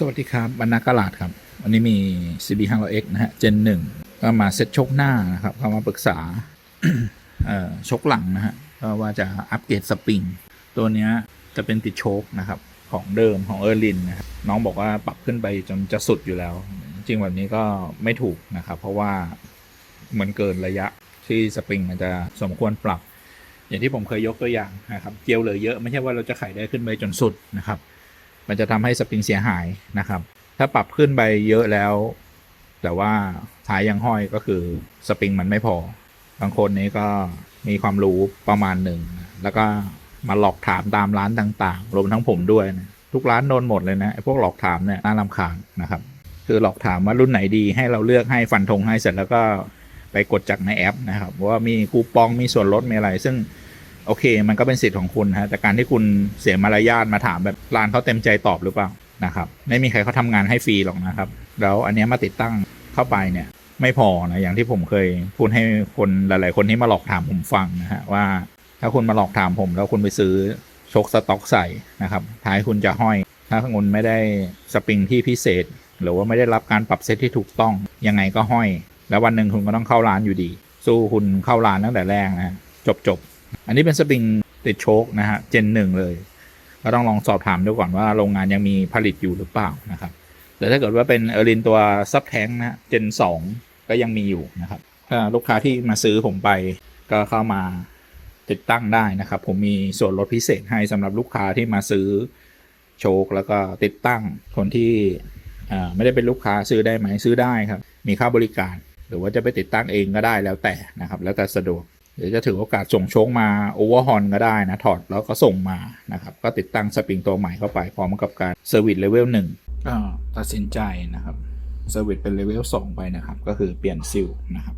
สวัสดีครับบรรณากลาดครับ วันนี้มี CB 5 0 0 X นะฮะ Gen 1 ก็มาเซ็ตชกหน้านะครับเข้ามาปรึกษาชกหลังนะฮะก็ว่าจะอัปเกรดสปริง ตัวเนี้ยจะเป็นติดโชคนะครับ ของเดิมของเออร์ลินนะครับน้องบอกว่าปรับขึ้นไปจนจะสุดอยู่แล้ว จริงแบบนี้ก็ไม่ถูกนะครับ เพราะว่ามันเกินระยะที่สปริงมันจะสมควรปรับ อย่างที่ผมเคยยกตัวอย่างนะครับเจียวเหลือเยอะไม่ใช่ว่าเราจะไขได้ขึ้นไปจนสุดนะครับ มันจะทำให้สปริงเสียหายนะครับ ถ้าปรับขึ้นไปเยอะแล้ว แต่ว่าท้ายยังห้อยก็คือสปริงมันไม่พอ บางคนนี้ก็มีความรู้ประมาณหนึ่ง แล้วก็มาหลอกถามตามร้านต่างๆ รวมทั้งผมด้วยนะทุกร้านโดนหมดเลยนะไอ้พวกหลอกถามเนี่ยน่ารำคาญนะครับ คือหลอกถามว่ารุ่นไหนดีให้เราเลือกให้ฟันธงให้เสร็จแล้วก็ไปกดจากในแอปนะครับว่ามีคูปองมีส่วนลดมีอะไร ซึ่ง โอเค มันก็เป็นสิทธิ์ของคุณฮะแต่การที่คุณเสียมารยาทมาถามแบบร้านเขาเต็มใจตอบหรือเปล่านะครับไม่มีใครเขาทำงานให้ฟรีหรอกนะครับ แล้วอันนี้มาติดตั้งเข้าไปเนี่ยไม่พอนะอย่างที่ผมเคยพูดให้คนหลาย ๆ คนที่มาหลอกถามผมฟังนะฮะว่า ถ้าคุณมาหลอกถามผม แล้วคุณไปซื้อโชคสต็อกใส่นะครับท้ายคุณจะห้อย ถ้าคุณไม่ได้สปริงที่พิเศษ หรือว่าไม่ได้รับการปรับเซตที่ถูกต้องยังไงก็ห้อย แล้ววันหนึ่งคุณก็ต้องเข้าร้านอยู่ดี สู้คุณเข้าร้านตั้งแต่แรกนะจบจบ อันนี้เป็นสปริงติดโชคนะฮะเจนหนึ่งเลย ก็ต้องลองสอบถามดูก่อนว่าโรงงานยังมีผลิตอยู่หรือเปล่านะครับแต่ถ้าเกิดว่าเป็นเออรินตัวซับแทงนะเจนสองก็ยังมีอยู่นะครับถ้าลูกค้าที่มาซื้อผมไปก็เข้ามาติดตั้งได้นะครับ ผมมีส่วนลดพิเศษให้สำหรับลูกค้าที่มาซื้อโชคแล้วก็ติดตั้งคนที่ไม่ได้เป็นลูกค้าซื้อได้ไหมซื้อได้ครับ มีค่าบริการ หรือว่าจะไปติดตั้งเองก็ได้แล้วแต่นะครับ แล้วแต่สะดวก หรือจะถือโอกาสส่งโชคมาโอเวอร์ฮอนก็ได้นะ ถอดแล้วก็ส่งมานะครับ ก็ติดตั้งสปริงตัวใหม่เข้าไป พร้อมกับการเซอร์วิสเลเวลหนึ่งก็ตัดสินใจนะครับเซอร์วิสเป็นเลเวลสองไปนะครับ ก็คือเปลี่ยนซิลนะครับ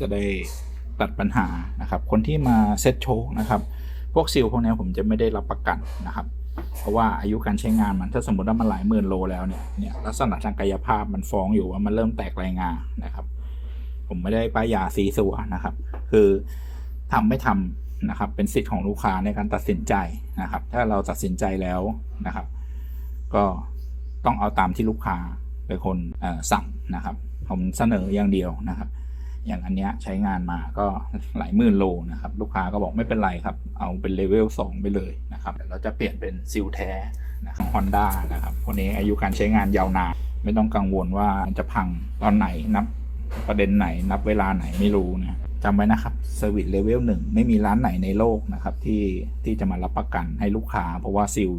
จะได้ตัดปัญหานะครับ คนที่มาเซ็ตโชคนะครับ พวกซิลพวกนี้ผมจะไม่ได้รับประกันนะครับ เพราะว่าอายุการใช้งานมันถ้าสมมติว่ามันหลายหมื่นโลแล้วเนี่ยเนี่ยลักษณะทางกายภาพมันฟ้องอยู่ว่ามันเริ่มแตกรายงานะครับ ผมไม่ได้ป้ายยาซีซัวนะครับ คือทำไม่ทำนะครับ เป็นสิทธิ์ของลูกค้าในการตัดสินใจนะครับ ถ้าเราตัดสินใจแล้วนะครับ ก็ต้องเอาตามที่ลูกค้าเป็นคนสั่งนะครับ ผมเสนออย่างเดียวนะครับ อย่างอันเนี้ยใช้งานมาก็หลายหมื่นโลนะครับ ลูกค้าก็บอกไม่เป็นไรครับ เอาเป็นเลเวล2ไปเลยนะครับเราจะเปลี่ยนเป็นซิลแท้นะครับฮอนด้านะครับพวกนี้อายุการใช้งานยาวนานไม่ต้องกังวลว่าจะพังตอนไหนนับประเด็นไหนนับเวลาไหนไม่รู้นะ จำไว้นะครับเซอร์วิสเลเวลหนึ่งไม่มีร้านไหนในโลกนะครับที่ที่จะมารับประกันให้ลูกค้า เพราะว่าซิล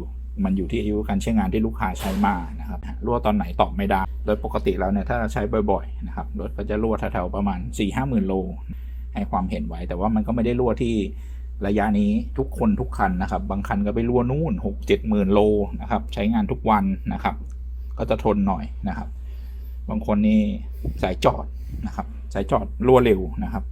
มันอยู่ที่อายุการใช้งานที่ลูกค้าใช้มานะครับรั่วตอนไหนตอบไม่ได้ โดยปกติแล้วเนี่ยถ้าใช้บ่อยๆนะครับรถก็จะรั่วแถวๆประมาณ4ี่ห้าหมื่นโล ให้ความเห็นไว้ แต่ว่ามันก็ไม่ได้รั่วที่ระยะนี้ทุกคนทุกคันนะครับ บางคันก็ไปรั่วนู่นหกเจ็ดหมื่นโลนะครับใช้งานทุกวันนะครับ ก็จะทนหน่อยนะครับ บางคนนี่สายจอดนะครับสายจอดรั่วเร็วนะครับ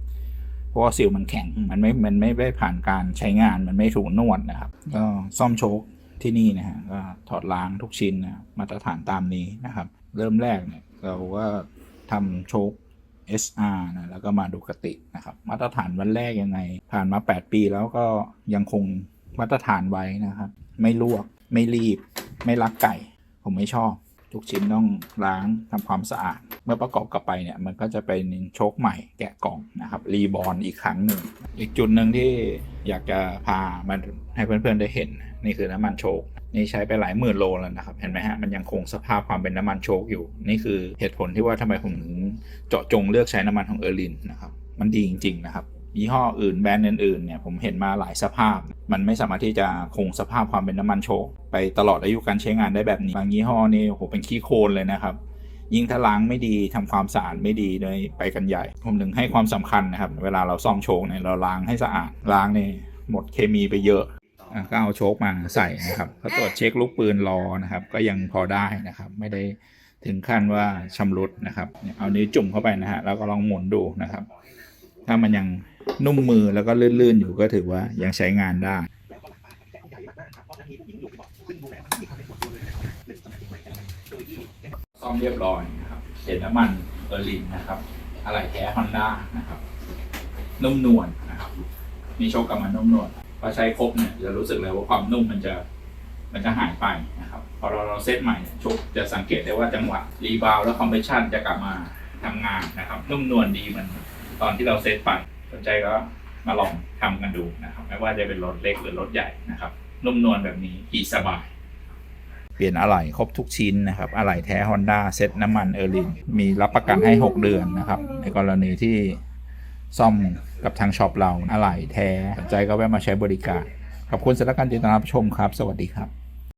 เพราะว่าซิลมันแข็งมันไม่มันไม่ได้ผ่านการใช้งานมันไม่ถูกนวดนะครับก็ซ่อมโชคที่นี่นะฮะก็ถอดล้างทุกชิ้นนะมาตรฐานตามนี้นะครับ เริ่มแรกเนี่ยเราก็ทำโชค SR นะแล้วก็มาดูกตินะครับ มาตรฐานวันแรกยังไง ผ่านมา 8 ปีแล้วก็ยังคงมาตรฐานไว้นะครับ ไม่ลวกไม่รีบ ไม่ลักไก่ ผมไม่ชอบ ทุกชิ้นต้องล้างทำความสะอาด เมื่อประกอบกลับไปเนี่ยมันก็จะเป็นโชคใหม่แกะกล่องนะครับรีบอร์นอีกครั้งหนึ่งอีกจุดหนึ่งที่อยากจะพามาให้เพื่อนๆได้เห็น นี่คือน้ำมันโชคนี่ใช้ไปหลายหมื่นโลแล้วนะครับ เห็นไหมฮะ มันยังคงสภาพความเป็นน้ำมันโชคอยู่ นี่คือเหตุผลที่ว่าทำไมผมถึงเจาะจงเลือกใช้น้ำมันของเออร์ลินนะครับมันดีจริง ๆ นะครับยี่ห้ออื่นแบรนด์อื่นๆเนี่ยผมเห็นมาหลายสภาพ มันไม่สามารถที่จะคงสภาพความเป็นน้ำมันโชค ไปตลอดอายุการใช้งานได้แบบนี้ บางยี่ห้อนี่โหเป็นขี้โคลนเลยนะครับ ยิ่งถ้าล้างไม่ดีทำความสะอาดไม่ดีเลยไปกันใหญ่ ผมถึงให้ความสำคัญนะครับ เวลาเราซ่อมโชคเนี่ยเราล้างให้สะอาดล้างเนี่ยหมดเคมีไปเยอะก็เอาโชคมาใส่นะครับก็ตรวจเช็คลูกปืนรอนะครับ ก็ยังพอได้นะครับ ไม่ได้ถึงขั้นว่าชำรุดนะครับเนี่ยเอานิ้วจุ่มเข้าไปนะฮะแล้วก็ลองหมุนดูนะครับ ถ้ามันยังนุ่มมือแล้วก็ลื่นๆอยู่ก็ถือว่ายังใช้งานได้ ซ่อมเรียบร้อยนะครับเห็นน้ำมันเออร์ลินนะครับ อะไรแท้ฮอนด้านะครับ นุ่มนวลนะครับ มีโชคกับมันนุ่มนวลพอใช้ครบเนี่ยจะรู้สึกเลยว่าความนุ่มมันจะมันจะหายไปนะครับ พอเราเราเซตใหม่ชคจะสังเกตได้ว่าจังหวะรีบาวแล้วคอมเพรสชันจะกลับมาทำงานนะครับ นุ่มนวลดีมันตอนที่เราเซตไปสนใจก็มาลองทำกันดูนะครับ ไม่ว่าจะเป็นรถเล็กหรือรถใหญ่นะครับ นุ่มนวลแบบนี้ขี่สบาย ปลี่ยนอะไหล่ครบทุกชิ้นนะครับอะไหล่แท้ Honda เซ็ตน้ำมันเออร์ลินมีรับประกันให้ 6 เดือนนะครับ ในกรณีที่ซ่อมกับทางช็อปเราอะไหล่แท้สนใจก็แวะมาใช้บริการ ขอบคุณสำหรับการติดตามรับชมครับ สวัสดีครับ